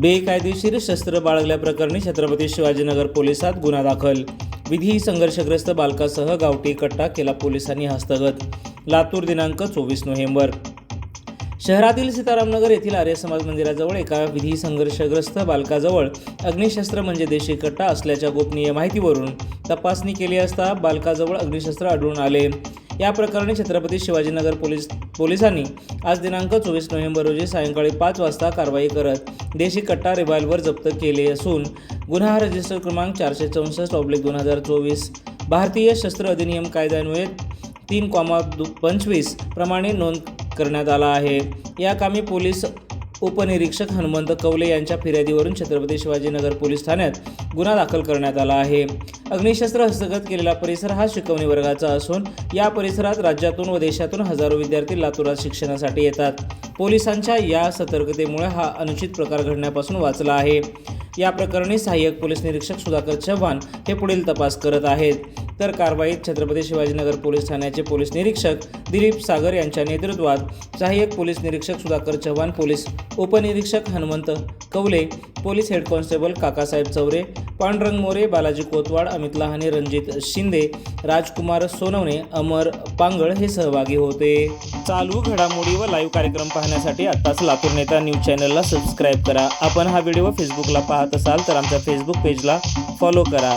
बेकायदेशीर शस्त्र बाळगल्याप्रकरणी छत्रपती शिवाजीनगर पोलिसात गुन्हा दाखल. विधी संघर्षग्रस्त बालकासह गावठी कट्टा केला पोलिसांनी हस्तगत. लातूर दिनांक चोवीस नोव्हेंबर. शहरातील सीतारामनगर येथील आर्य समाज मंदिराजवळ एका विधी संघर्षग्रस्त बालकाजवळ अग्निशस्त्र म्हणजे देशी कट्टा असल्याच्या गोपनीय माहितीवरून तपासणी केली असता बालकाजवळ अग्निशस्त्र आढळून आले. या प्रकरणी छत्रपती शिवाजीनगर पोलीस पोलिसांनी आज दिनांक चोवीस नोव्हेंबर रोजी सायंकाळी पाच वाजता कारवाई करत देशी कट्टा रिव्हॉल्वर जप्त केले असून गुन्हा रजिस्टर क्रमांक चारशे चौसष्ट ऑब्लिक दोन हजार चोवीस भारतीय शस्त्र अधिनियम कायद्यान्वये तीन कॉमा दु पंचवीस प्रमाणे नोंद करण्यात आला आहे. या कामी पोलीस उपनिरीक्षक हनुमंत कवले यांच्या फिर्यादीवरून छत्रपती शिवाजीनगर पोलीस ठाण्यात गुन्हा दाखल करण्यात आला आहे. अग्निशस्त्र हस्तगत केलेला परिसर हा शिकवणी वर्गाचा असून या परिसरात राज्यातून व देशातून हजारो विद्यार्थी लातूरात शिक्षणासाठी येतात. पोलिसांच्या या सतर्कतेमुळे हा अनुचित प्रकार घडण्यापासून वाचला आहे. या प्रकरणी सहाय्यक पोलीस निरीक्षक सुधाकर चव्हाण हे पुढील तपास करत आहेत. तर कारवाईत छत्रपती शिवाजीनगर पोलीस ठाण्याचे पोलीस निरीक्षक दिलीप सागर यांच्या नेतृत्वात सहाय्यक पोलीस निरीक्षक सुधाकर चव्हाण पोलीस उपनिरीक्षक Hanumant Kawale police head constable Kakasaheb Chaure Pandurang More Balaji Kotwad Amit Lahane Ranjit Shinde Rajkumar Sonawane Amar Pangal हे सहभागी होते. चालू घडामोडी व लाईव्ह कार्यक्रम पाहण्यासाठी आत्ताच लातूर नेता न्यूज चॅनलला सबस्क्राईब करा. आपण हा व्हिडिओ फेसबुकला पाहत असाल तर आमच्या फेसबुक पेजला फॉलो करा.